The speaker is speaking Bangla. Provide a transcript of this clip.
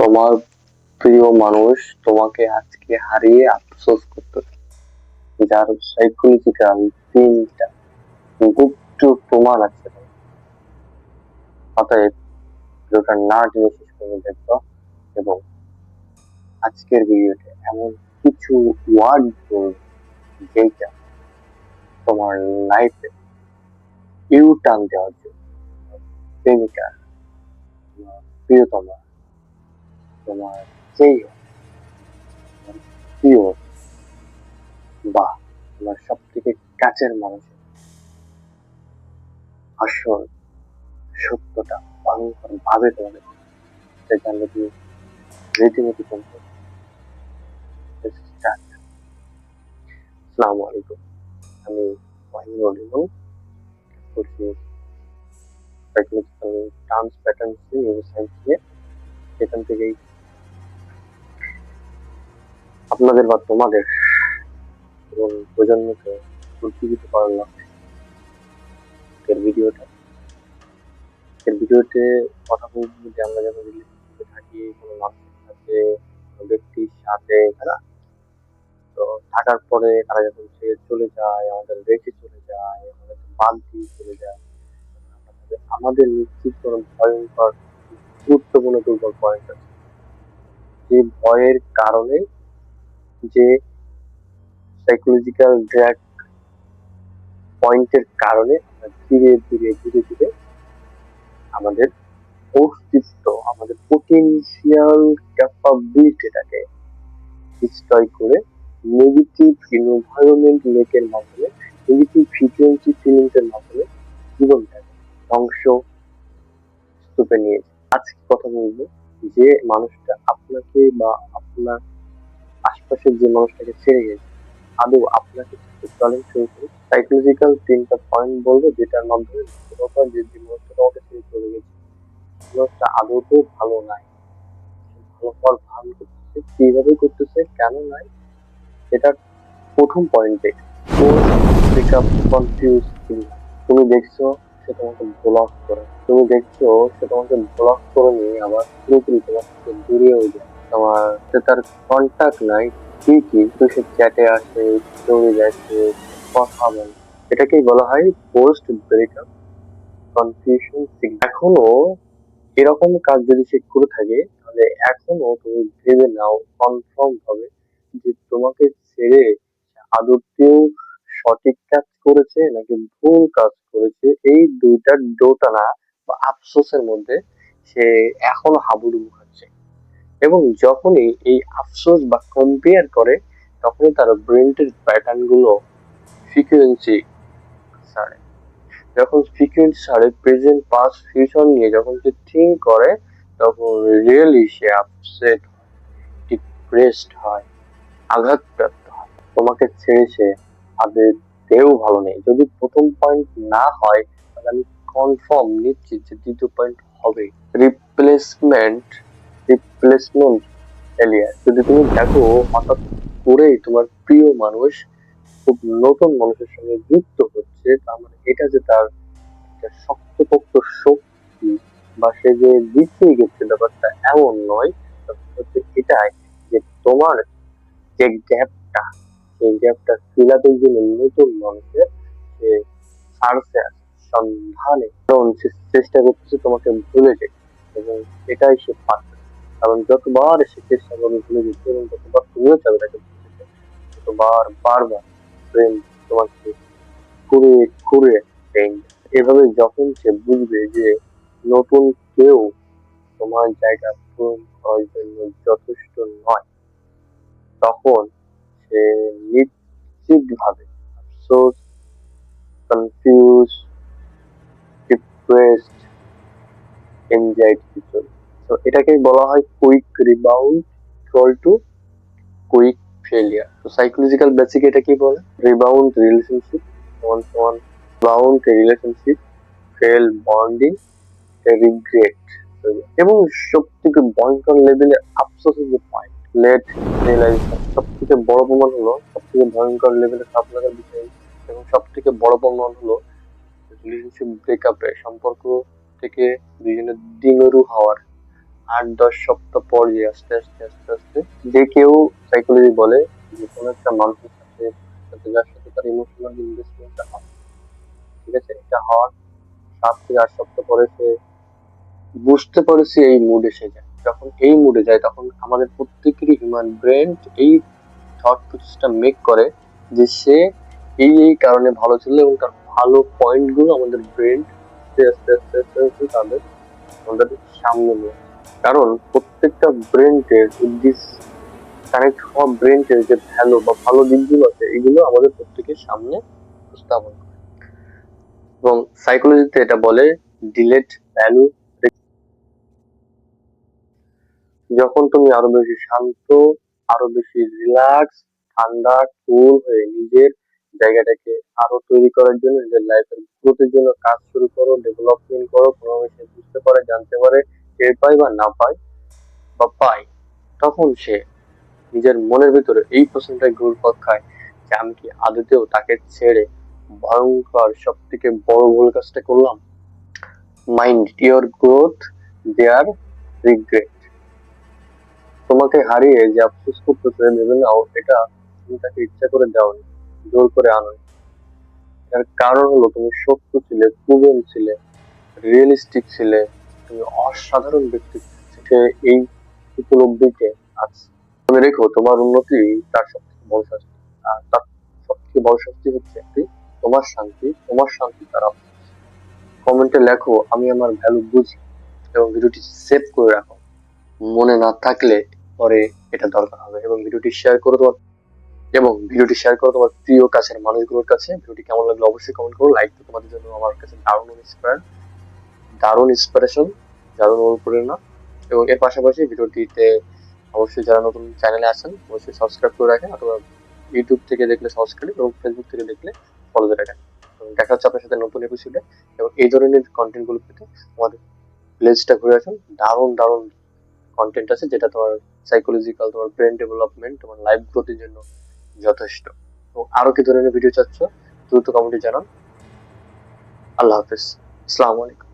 তোমার প্রিয় মানুষ তোমাকে আজকে হারিয়ে আফসোস করতেছে। যার সাইকোলজিক্যাল তিনটা। গুপ্ত প্রমাণ আছে। অতএব ভিডিওটা না টেনে শেষ করে দেখো এবং আজকের ভিডিওতে এমন কিছু ওয়ার্ড বলব যেটা তোমার লাইফে ইউ টার্ন দেওয়ার জন্য। প্রেমিকা প্রিয়তমা তোমার যেই বা তোমার সব থেকে কাছের মানুষ আসল সত্যটা ভয়ঙ্কর ভাবে তোমাদের সে জানলে তুমি রীতিমতো কমতে আলাইকুম আমি ওয়াহিনুল ইমাম করছি সেখান থেকেই আপনাদের বা তোমাদের। এবং প্রজন্মকে উজ্জীবিত করার লক্ষ্যে আজকের ভিডিওটা। আজকের ভিডিওতে কথা বলব যে আমরা যখন রিলেশনশিপে থাকি, কোনো মানুষের সাথে, কোনো ব্যক্তির সাথে তারা তো থাকার পরে তারা যখন ছেড়ে চলে যায়, আমাদের রেখে চলে যায়, আমাদের বাদ দিয়ে চলে যায় আমাদের- আমাদের নিশ্চিত কোনো ভয়ঙ্কর, গুরুত্বপূর্ণ দুর্বল পয়েন্ট আছে। যে ভয়ের কারণে যে সাইকোলজিক্যাল ড্র্যাগ পয়েন্টের কারণে ধীরে ধীরে ধীরে ধীরে আমাদের অস্তিত্ব, আমাদের পোটেনশিয়াল ক্যাপাবিলিটিটাকে ডিস্ট্রয় করে নেগেটিভ এনভায়রনমেন্ট মেকের মাধ্যমে নেগেটিভ ফ্রিকুয়েন্সি ফিলিংস এর মাধ্যমে জীবনটাকে ধ্বংস স্তূপে নিয়ে আজকে কথা বলব যে মানুষটা আপনাকে বা আপনার আশপাশের যে মানুষটাকে ছেড়ে গেছে, আদৌ আপনাকে চলেন শুরু করি সাইকোলজিক্যাল তিনটা পয়েন্ট বলব যেটার মাধ্যমে যে যে মানুষটা আমাকে ছেড়ে চলে গেছে। মানুষটা আদৌ ভালো নাই। ভালো ফল ভালো করতেছে, কীভাবে করতেছে, কেন নাই এটা প্রথম পয়েন্টে ব্রেকআপ কনফিউজ তুমি দেখছ, সে তোমাকে ব্লক করে। তুমি দেখছ, সে তোমাকে ব্লক করে নিয়ে আবার পুরোপুরি তোমার থেকে দূরে হয়ে যায় তোমার সাথে তার কন্ট্যাক্ট নাই। ঠিকই তো সে চ্যাটে আসে স্টোরি দেখে কথা বলে। এটাকেই বলা হয় পোস্ট ব্রেকআপ কনফিউশন এখনও এরকম কাজ যদি সে করে থাকে, তাহলে এখনও তুমি ভেবে নাও কনফার্ম হবে যে তোমাকে ছেড়ে আদতেও সঠিক কাজ করেছে নাকি ভুল কাজ করেছে, এই দুইটার দোটানা বা আফসোসের মধ্যে সে এখনও হাবুডুবু এবং যখনই এই আফসোস বা কম্পেয়ার করে, তখনই তার ব্রেনটের প্যাটার্নগুলো ফ্রিকুয়েন্সি ছাড়ে। যখন ফ্রিকুয়েন্সি ছাড়ে প্রেজেন্ট পাস ফিউচার নিয়ে যখন সে থিঙ্ক করে, তখন রিয়েলি সে আপসেট ডিপ্রেসড হয়, আঘাতপ্রাপ্ত হয়। তোমাকে ছেড়ে সে আদেও ভালো নেই। যদি প্রথম পয়েন্ট না হয়, তাহলে আমি কনফার্ম নিচ্ছি যে দ্বিতীয় পয়েন্ট হবে। রিপ্লেসমেন্ট রিপ্লেসমেন্ট এলিয়া। যদি তুমি দেখো, হঠাৎ করেই তোমার প্রিয় মানুষ খুব নতুন মানুষের সঙ্গে যুক্ত হচ্ছে, তার মানে এটা যে তার শক্তপোক্ত শক্তি বা সে যে জিতিয়ে গেছে ব্যাপারটা এমন নয় হচ্ছে এটাই যে তোমার যে গ্যাপটা সেই গ্যাপটা ফিল আপের জন্য নতুন মানুষের সে সার্চে আছে, সন্ধানে। কারণ সে চেষ্টা করতেছে তোমাকে ভুলে যেতে। এবং এটাই সে পাচ্ছে। কারণ যতবার সে চেষ্টা করবে ভুলে যেতে এবং যতবার তুমিও চাবে তাকে ততবার বারবার প্রেম তোমাকে খুঁড়ে খুঁড়ে এভাবে যখন সে বুঝবে যে নতুন কেউ তোমার জায়গা পূরণ করার জন্য যথেষ্ট নয়, তখন সে নিশ্চিত ভাবে আফসোস কনফিউজ ডিপ্রেসড এনজাইটি চলে তো এটাকেই বলা হয় quick rebound equal to quick failure তো সাইকোলজিক্যাল বেসিক এটা কি বলে? Rebound relationship one one bound relationship fail bonding regret এবং সব থেকে ভয়ঙ্কর লেভেলে আফসোসের যে পয়েন্ট লেট রিয়েলাইজেশন সব থেকে বড় প্রমাণ হলো সব থেকে ভয়ঙ্কর লেভেলে খারাপ লাগার বিষয়, এবং সব থেকে বড় প্রমাণ হলো রিলেশনশিপ ব্রেকআপে সম্পর্ক থেকে দুজনের ডিঙরু হওয়ার আট, দশ সপ্তাহ পর যে আস্তে আস্তে আস্তে আস্তে। যে কেউ সাইকোলজি বলে, যে কোনো একটা মানুষের সাথে সাথে যার সাথে তার ইমোশনাল ইনভেস্টমেন্টটা হয়, ঠিক আছে? এটা হওয়ার সাত থেকে আট সপ্তাহ পরে সে বুঝতে পারে সে এই মুড এসে যায়। যখন এই মুডে যায়, তখন আমাদের প্রত্যেকেরই হিউম্যান ব্রেন এই থট প্রসেসটা মেক করে যে সে এই এই কারণে ভালো ছিল এবং তার ভালো পয়েন্টগুলো আমাদের ব্রেন আস্তে আস্তে আস্তে আস্তে তাদের আমাদের সামনে নিয়ে। কারণ প্রত্যেকটা ব্রেনটের দিস কানেক্ট হওয়া যে ভ্যালু বা ভালো দিকগুলো আছে, এগুলো আমাদের প্রত্যেকের সামনে উপস্থাপন করে। এবং সাইকোলজিতে এটা বলে ডিলেট ভ্যালু যখন তুমি আরও বেশি শান্ত, আরও বেশি রিল্যাক্স ঠান্ডা কুল হয়ে নিজের জায়গাটাকে আরও তৈরি করার জন্য, নিজের লাইফের গ্রোথের জন্য কাজ শুরু করো ডেভেলপমেন্ট করো কোনোভাবে সে বুঝতে পারে, জানতে পারে টের পায় বা না পায় বা পায়, তখন সে নিজের মনের ভিতরে এই প্রশ্নটা ঘুরপাক খায় যে আমি কি আদতেও তাকে ছেড়ে ভয়ঙ্কর সব থেকে বড় ভুল কাজটা করলাম? Mind your growth there regret তোমাকে হারিয়ে যে আফসোস করতেছে ভেবে নাও, এটা তুমি তাকে ইচ্ছা করে দাওনি, জোর করে আনো এর কারণ হলো তুমি সত্য ছিলে প্রুভেন ছিলে রিয়েলিস্টিক ছিলে অসাধারণ ব্যক্তি সে এই উপলব্ধিতে আছে তুমি রেখো তোমার উন্নতি তার সবথেকে বড় শাস্তি। আর তার সবথেকে বড় শাস্তি হচ্ছে একটি তোমার শান্তি তোমার শান্তি তার কমেন্টে লেখো, আমি আমার ভ্যালু বুঝি এবং ভিডিওটি সেভ করে রাখো। মনে না থাকলে পরে এটা দরকার হবে। এবং ভিডিওটি শেয়ার করো তোমার এবং ভিডিওটি শেয়ার করো তোমার প্রিয় কাছের মানুষগুলোর কাছে। ভিডিওটি কেমন লাগল অবশ্যই কমেন্ট করো। লাইক তোমাদের জন্য আমার কাছে দারুণ ইন্সপায়ার দারুণ ইন্সপিরেশন দারুণ অনুপ্রেরণা এবং এর পাশাপাশি ভিডিওটিতে অবশ্যই যারা নতুন চ্যানেলে আসেন অবশ্যই সাবস্ক্রাইব করে রাখেন, অথবা ইউটিউব থেকে দেখলে সাবস্ক্রাইব এবং ফেসবুক থেকে দেখলে ফলো দিয়ে রাখেন। দেখা হচ্ছে আপনার সাথে নতুন এপিসোডে এবং এই ধরনের কন্টেন্টগুলো পেতে আমাদের প্লেসটা ঘুরে আসুন। দারুণ দারুণ কন্টেন্ট আছে যেটা তোমার সাইকোলজিক্যাল তোমার ব্রেন ডেভেলপমেন্ট তোমার লাইফ গ্রোথের জন্য যথেষ্ট। এবং আরও কি ধরনের ভিডিও চাচ্ছ, দ্রুত কমেন্টে জানান। আল্লাহ হাফিজ। আসসালামু আলাইকুম।